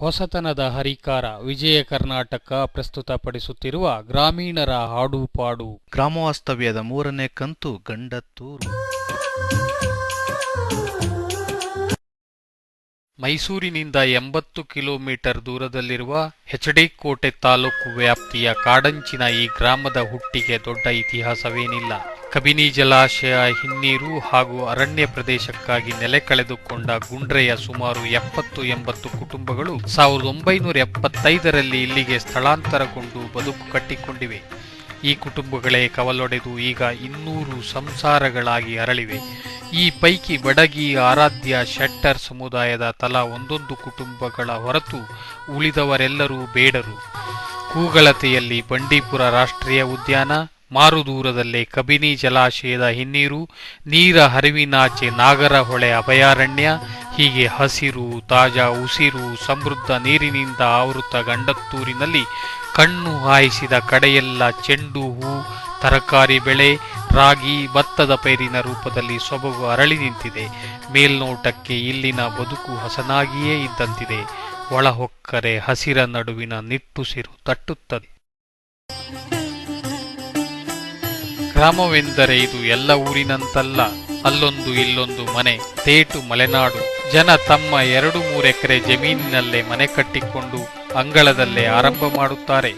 ಹೊಸತನದ ಹರಿಕಾರ ವಿಜಯ ಕರ್ನಾಟಕ ಪ್ರಸ್ತುತಪಡಿಸುತ್ತಿರುವ ಗ್ರಾಮೀಣರ ಹಾಡುಪಾಡು. ಗ್ರಾಮವಾಸ್ತವ್ಯದ ಮೂರನೇ ಕಂತು ಗಂಡತ್ತೂರು. ಮೈಸೂರಿನಿಂದ ಎಂಬತ್ತು ಕಿಲೋಮೀಟರ್ ದೂರದಲ್ಲಿರುವ ಹೆಚ್ಡಿಕೋಟೆ ತಾಲೂಕು ವ್ಯಾಪ್ತಿಯ ಕಾಡಂಚಿನ ಈ ಗ್ರಾಮದ ಹುಟ್ಟಿಗೆ ದೊಡ್ಡ ಇತಿಹಾಸವೇನಿಲ್ಲ. ಕಬಿನಿ ಜಲಾಶಯ ಹಿನ್ನೀರು ಹಾಗೂ ಅರಣ್ಯ ಪ್ರದೇಶಕ್ಕಾಗಿ ನೆಲೆ ಕಳೆದುಕೊಂಡ ಗುಂಡ್ರೆಯ ಸುಮಾರು ಎಪ್ಪತ್ತು ಎಂಬತ್ತು ಕುಟುಂಬಗಳು ಸಾವಿರದ ಒಂಬೈನೂರ ಎಪ್ಪತ್ತೈದರಲ್ಲಿ ಇಲ್ಲಿಗೆ ಸ್ಥಳಾಂತರಗೊಂಡು ಬದುಕು ಕಟ್ಟಿಕೊಂಡಿವೆ. ಈ ಕುಟುಂಬಗಳೇ ಕವಲೊಡೆದು ಈಗ ಇನ್ನೂರು ಸಂಸಾರಗಳಾಗಿ ಅರಳಿವೆ. ಈ ಪೈಕಿ ಬಡಗಿ ಆರಾಧ್ಯ, ಶೆಟ್ಟರ್ ಸಮುದಾಯದ ತಲಾ ಒಂದೊಂದು ಕುಟುಂಬಗಳ ಹೊರತು ಉಳಿದವರೆಲ್ಲರೂ ಬೇಡರು. ಕೂಗಳತೆಯಲ್ಲಿ ಬಂಡೀಪುರ ರಾಷ್ಟ್ರೀಯ ಉದ್ಯಾನ ಮಾರುದೂರದಲ್ಲೇ ಕಬಿನಿ ಜಲಾಶಯದ ಹಿನ್ನೀರು, ನೀರ ಹರಿವಿನಾಚೆ ನಾಗರಹೊಳೆ ಅಭಯಾರಣ್ಯ, ಹೀಗೆ ಹಸಿರು, ತಾಜಾ ಉಸಿರು, ಸಮೃದ್ಧ ನೀರಿನಿಂದ ಆವೃತ ಗಂಡತ್ತೂರಿನಲ್ಲಿ ಕಣ್ಣು ಹಾಯಿಸಿದ ಕಡೆಯೆಲ್ಲ ಚೆಂಡು ಹೂ, ತರಕಾರಿ ಬೆಳೆ, ರಾಗಿ ಭತ್ತದ ಪೈರಿನ ರೂಪದಲ್ಲಿ ಸೊಬಗು ಅರಳಿ ನಿಂತಿದೆ. ಮೇಲ್ನೋಟಕ್ಕೆ ಇಲ್ಲಿನ ಬದುಕು ಹಸನಾಗಿಯೇ ಇದ್ದಂತಿದೆ. ಒಳಹೊಕ್ಕರೆ ಹಸಿರ ನಡುವಿನ ನಿಟ್ಟುಸಿರು ತಟ್ಟುತ್ತದೆ. ಗ್ರಾಮವೆಂದರೆ ಇದು ಎಲ್ಲ ಊರಿನಂತಲ್ಲ, ಅಲ್ಲೊಂದು ಇಲ್ಲೊಂದು ಮನೆ, ತೇಟು ಮಲೆನಾಡು. ಜನ ತಮ್ಮ ಎರಡು ಮೂರೆಕರೆ ಜಮೀನಿನಲ್ಲೇ ಮನೆ ಕಟ್ಟಿಕೊಂಡು ಅಂಗಳದಲ್ಲೇ ಆರಂಭ ಮಾಡುತ್ತಾರೆ.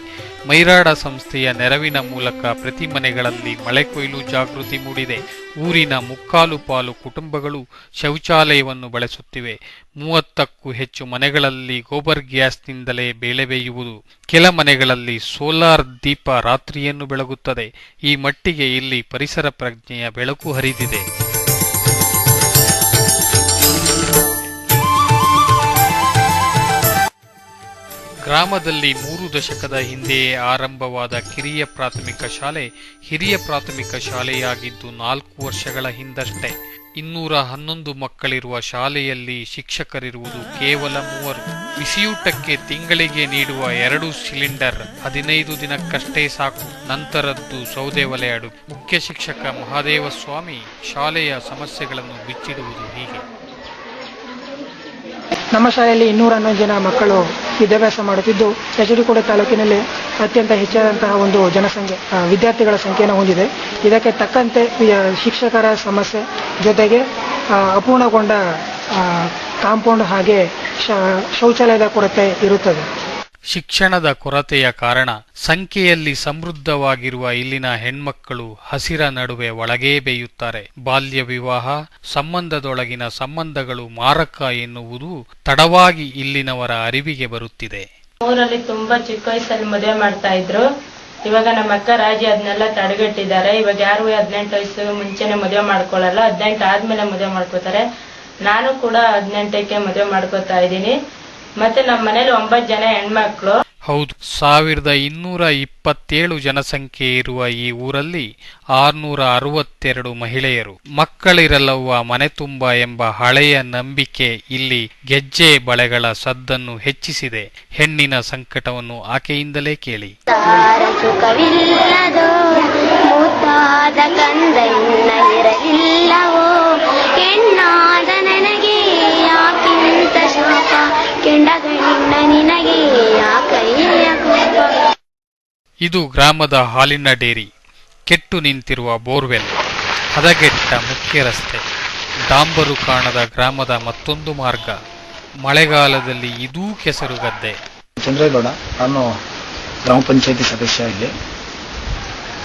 ಮೈರಾಡ ಸಂಸ್ಥೆಯ ನೆರವಿನ ಮೂಲಕ ಪ್ರತಿ ಮನೆಗಳಲ್ಲಿ ಮಳೆ ಕೊಯ್ಲು ಜಾಗೃತಿ ಮೂಡಿದೆ. ಊರಿನ ಮುಕ್ಕಾಲು ಪಾಲು ಕುಟುಂಬಗಳು ಶೌಚಾಲಯವನ್ನು ಬಳಸುತ್ತಿವೆ. ಮೂವತ್ತಕ್ಕೂ ಹೆಚ್ಚು ಮನೆಗಳಲ್ಲಿ ಗೋಬರ್ ಗ್ಯಾಸ್ನಿಂದಲೇ ಬೇಳೆ ಬೇಯುವುದು. ಕೆಲ ಮನೆಗಳಲ್ಲಿ ಸೋಲಾರ್ ದೀಪ ರಾತ್ರಿಯನ್ನು ಬೆಳಗುತ್ತದೆ. ಈ ಮಟ್ಟಿಗೆ ಇಲ್ಲಿ ಪರಿಸರ ಪ್ರಜ್ಞೆಯ ಬೆಳಕು ಹರಿದಿದೆ. ಗ್ರಾಮದಲ್ಲಿ ಮೂರು ದಶಕದ ಹಿಂದೆಯೇ ಆರಂಭವಾದ ಕಿರಿಯ ಪ್ರಾಥಮಿಕ ಶಾಲೆ ಹಿರಿಯ ಪ್ರಾಥಮಿಕ ಶಾಲೆಯಾಗಿದ್ದು ನಾಲ್ಕು ವರ್ಷಗಳ ಹಿಂದಷ್ಟೇ. ಇನ್ನೂರ ಹನ್ನೊಂದು ಮಕ್ಕಳಿರುವ ಶಾಲೆಯಲ್ಲಿ ಶಿಕ್ಷಕರಿರುವುದು ಕೇವಲ ಮೂವರು. ಬಿಸಿಯೂಟಕ್ಕೆ ತಿಂಗಳಿಗೆ ನೀಡುವ ಎರಡು ಸಿಲಿಂಡರ್ ಹದಿನೈದು ದಿನಕ್ಕಷ್ಟೇ ಸಾಕು. ನಂತರದ್ದು ಸೌದೆ ಒಲೆ ಅಡು ಮುಖ್ಯ ಶಿಕ್ಷಕ ಮಹಾದೇವ ಸ್ವಾಮಿ ಶಾಲೆಯ ಸಮಸ್ಯೆಗಳನ್ನು ಬಿಚ್ಚಿಡುವುದು ಹೀಗೆ. ನಮ್ಮ ಶಾಲೆಯಲ್ಲಿ ಇನ್ನೂರ ಹನ್ನೊಂದು ಜನ ಮಕ್ಕಳು ವಿದ್ಯಾಭ್ಯಾಸ ಮಾಡುತ್ತಿದ್ದು ಯಚಡಿಕೋಟೆ ತಾಲೂಕಿನಲ್ಲಿ ಅತ್ಯಂತ ಹೆಚ್ಚಾದಂತಹ ಒಂದು ಜನಸಂಖ್ಯೆ ವಿದ್ಯಾರ್ಥಿಗಳ ಸಂಖ್ಯೆಯನ್ನು ಹೊಂದಿದೆ. ಇದಕ್ಕೆ ತಕ್ಕಂತೆ ಶಿಕ್ಷಕರ ಸಮಸ್ಯೆ ಜೊತೆಗೆ ಅಪೂರ್ಣಗೊಂಡ ಕಾಂಪೌಂಡ್ ಹಾಗೆ ಶೌಚಾಲಯದ ಕೊರತೆ ಇರುತ್ತದೆ. ಶಿಕ್ಷಣದ ಕೊರತೆಯ ಕಾರಣ ಸಂಖ್ಯೆಯಲ್ಲಿ ಸಮೃದ್ಧವಾಗಿರುವ ಇಲ್ಲಿನ ಹೆಣ್ಮಕ್ಕಳು ಹಸಿರ ನಡುವೆ ಒಳಗೇ ಬೇಯುತ್ತಾರೆ. ಬಾಲ್ಯ ವಿವಾಹ, ಸಂಬಂಧದೊಳಗಿನ ಸಂಬಂಧಗಳು ಮಾರಕ ಎನ್ನುವುದು ತಡವಾಗಿ ಇಲ್ಲಿನವರ ಅರಿವಿಗೆ ಬರುತ್ತಿದೆ. ಊರಲ್ಲಿ ತುಂಬಾ ಚಿಕ್ಕ ವಯಸ್ಸಲ್ಲಿ ಮದುವೆ ಮಾಡ್ತಾ ಇದ್ರು. ಇವಾಗ ನಮ್ಮ ಅಕ್ಕ ರಾಜಿ ಅದನ್ನೆಲ್ಲ ತಡೆಗಟ್ಟಿದ್ದಾರೆ. ಇವಾಗ ಯಾರು ಹದಿನೆಂಟು ವಯಸ್ಸು ಮುಂಚೆನೆ ಮದುವೆ ಮಾಡ್ಕೊಳ್ಳಲ್ಲ ಹದಿನೆಂಟು ಆದ್ಮೇಲೆ ಮದುವೆ ಮಾಡ್ಕೋತಾರೆ. ನಾನು ಕೂಡ ಹದಿನೆಂಟಕ್ಕೆ ಮದುವೆ ಮಾಡ್ಕೋತಾ ಇದ್ದೀನಿ. ಮತ್ತೆ ನಮ್ಮ ಮನೇಲಿ ಒಂಬತ್ತು ಜನ ಹೆಣ್ಮಕ್ಳು. ಹೌದು ಸಾವಿರದ ಇನ್ನೂರ ಇಪ್ಪತ್ತೇಳು ಜನಸಂಖ್ಯೆ ಇರುವ ಈ ಊರಲ್ಲಿ ಆರ್ನೂರ ಅರವತ್ತೆರಡು ಮಹಿಳೆಯರು. ಮಕ್ಕಳಿರಲ್ಲವ್ವ ಮನೆ ತುಂಬ ಎಂಬ ಹಳೆಯ ನಂಬಿಕೆ ಇಲ್ಲಿ ಗೆಜ್ಜೆ ಬಳೆಗಳ ಸದ್ದನ್ನು ಹೆಚ್ಚಿಸಿದೆ. ಹೆಣ್ಣಿನ ಸಂಕಟವನ್ನು ಆಕೆಯಿಂದಲೇ ಕೇಳಿ. ಇದು ಗ್ರಾಮದ ಹಾಲಿನ ಡೇರಿ. ಕೆಟ್ಟು ನಿಂತಿರುವ ಬೋರ್ವೆಲ್. ಹದಗೆಟ್ಟ ಮುಖ್ಯ ರಸ್ತೆ. ಡಾಂಬರು ಕಾಣದ ಗ್ರಾಮದ ಮತ್ತೊಂದು ಮಾರ್ಗ. ಮಳೆಗಾಲದಲ್ಲಿ ಇದೂ ಕೆಸರುಗದ್ದೆ ಚಂದ್ರೇಗೌಡ, ನಾನು ಗ್ರಾಮ ಪಂಚಾಯತಿ ಸದಸ್ಯ ಇಲ್ಲಿ.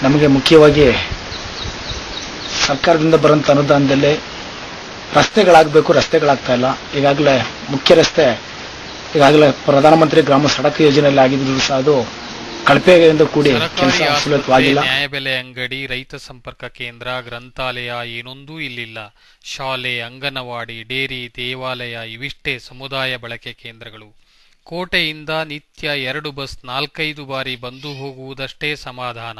ನಮಗೆ ಮುಖ್ಯವಾಗಿ ಸರ್ಕಾರದಿಂದ ಬರೋಂಥ ಅನುದಾನದಲ್ಲಿ ರಸ್ತೆಗಳಾಗಬೇಕು, ರಸ್ತೆಗಳಾಗ್ತಾ ಇಲ್ಲ. ಈಗಾಗಲೇ ಮುಖ್ಯ ರಸ್ತೆ, ಈಗಾಗಲೇ ಪ್ರಧಾನಮಂತ್ರಿ ಗ್ರಾಮ ಸಡಕ್ ಯೋಜನೆಯಲ್ಲಿ ಆಗಿದ್ರು ಸಹ ಅದು ಕಳಪೆಯಿಂದ ಕೂಡಿ ಕೆಲಸ ಸುಲಭವಾಗಿಲ್ಲ ನ್ಯಾಯಬೆಲೆ ಅಂಗಡಿ ರೈತ ಸಂಪರ್ಕ ಕೇಂದ್ರ ಗ್ರಂಥಾಲಯ ಏನೊಂದೂ ಇಲ್ಲಿಲ್ಲ. ಶಾಲೆ ಅಂಗನವಾಡಿ ಡೇರಿ ದೇವಾಲಯ ಇವಿಷ್ಟೇ ಸಮುದಾಯ ಬಳಕೆ ಕೇಂದ್ರಗಳು. ಕೋಟೆಯಿಂದ ನಿತ್ಯ ಎರಡು ಬಸ್ ನಾಲ್ಕೈದು ಬಾರಿ ಬಂದು ಹೋಗುವುದಷ್ಟೇ ಸಮಾಧಾನ.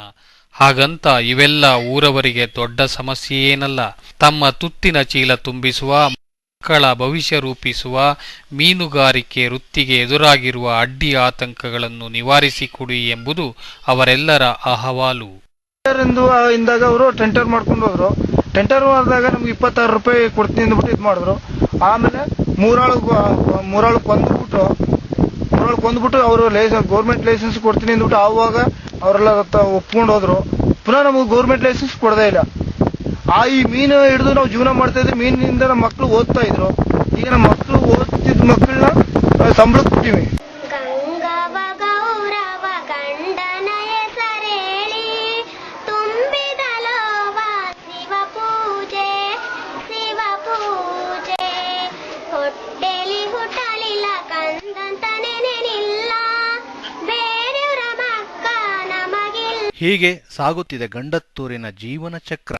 ಹಾಗಂತ ಇವೆಲ್ಲ ಊರವರಿಗೆ ದೊಡ್ಡ ಸಮಸ್ಯೆಯೇನಲ್ಲ. ತಮ್ಮ ತುತ್ತಿನ ಚೀಲ ತುಂಬಿಸುವ ಮಕ್ಕಳ ಭವಿಷ್ಯ ರೂಪಿಸುವ ಮೀನುಗಾರಿಕೆ ವೃತ್ತಿಗೆ ಎದುರಾಗಿರುವ ಅಡ್ಡಿ ಆತಂಕಗಳನ್ನು ನಿವಾರಿಸಿಕೊಡಿ ಎಂಬುದು ಅವರೆಲ್ಲರ ಅಹವಾಲು. ಇಂದಾಗ ಅವರು ಟೆಂಟರ್ ಮಾಡ್ಕೊಂಡು ಹೋದ್ರು. ಟೆಂಟರ್ ಮಾಡಿದಾಗ ನಮ್ಗೆ ಇಪ್ಪತ್ತಾರು ರೂಪಾಯಿ ಕೊಡ್ತೀನಿ ಅಂದ್ಬಿಟ್ಟು ಇದು ಮಾಡಿದ್ರು. ಆಮೇಲೆ ಮೂರಾಳು ಮೂರಾಳು ಕೊಂದ್ಬಿಟ್ಟು ಮೂರಾಳು ಕೊಂದ್ಬಿಟ್ಟು ಅವರು ಲೈಸೆನ್ಸ್ ಗೌರ್ಮೆಂಟ್ ಲೈಸೆನ್ಸ್ ಕೊಡ್ತೀನಿ ಅಂದ್ಬಿಟ್ಟು ಆವಾಗ ಅವರೆಲ್ಲ ಒಪ್ಕೊಂಡು ಹೋದ್ರು. ಪುನಃ ನಮಗೆ ಗೌರ್ಮೆಂಟ್ ಲೈಸೆನ್ಸ್ ಕೊಡದೇ ಇಲ್ಲ. ಆ ಈ ಮೀನು ಹಿಡಿದು ನಾವು ಜೀವನ ಮಾಡ್ತಾ ಇದ್ವಿ. ಮೀನಿನಿಂದ ನಮ್ಮ ಮಕ್ಕಳು ಓದ್ತಾ ಇದ್ರು. ಈಗ ನಮ್ಮ ಮಕ್ಕಳು ಓದ್ತಿದ್ ಮಕ್ಕಳನ್ನ ಸಂಬಳಕ್ಕೆ ಕೊಟ್ಟಿವಿ ನಮಗಿಲ್ಲ. ಹೀಗೆ ಸಾಗುತ್ತಿದೆ ಗಂಡತ್ತೂರಿನ ಜೀವನ ಚಕ್ರ.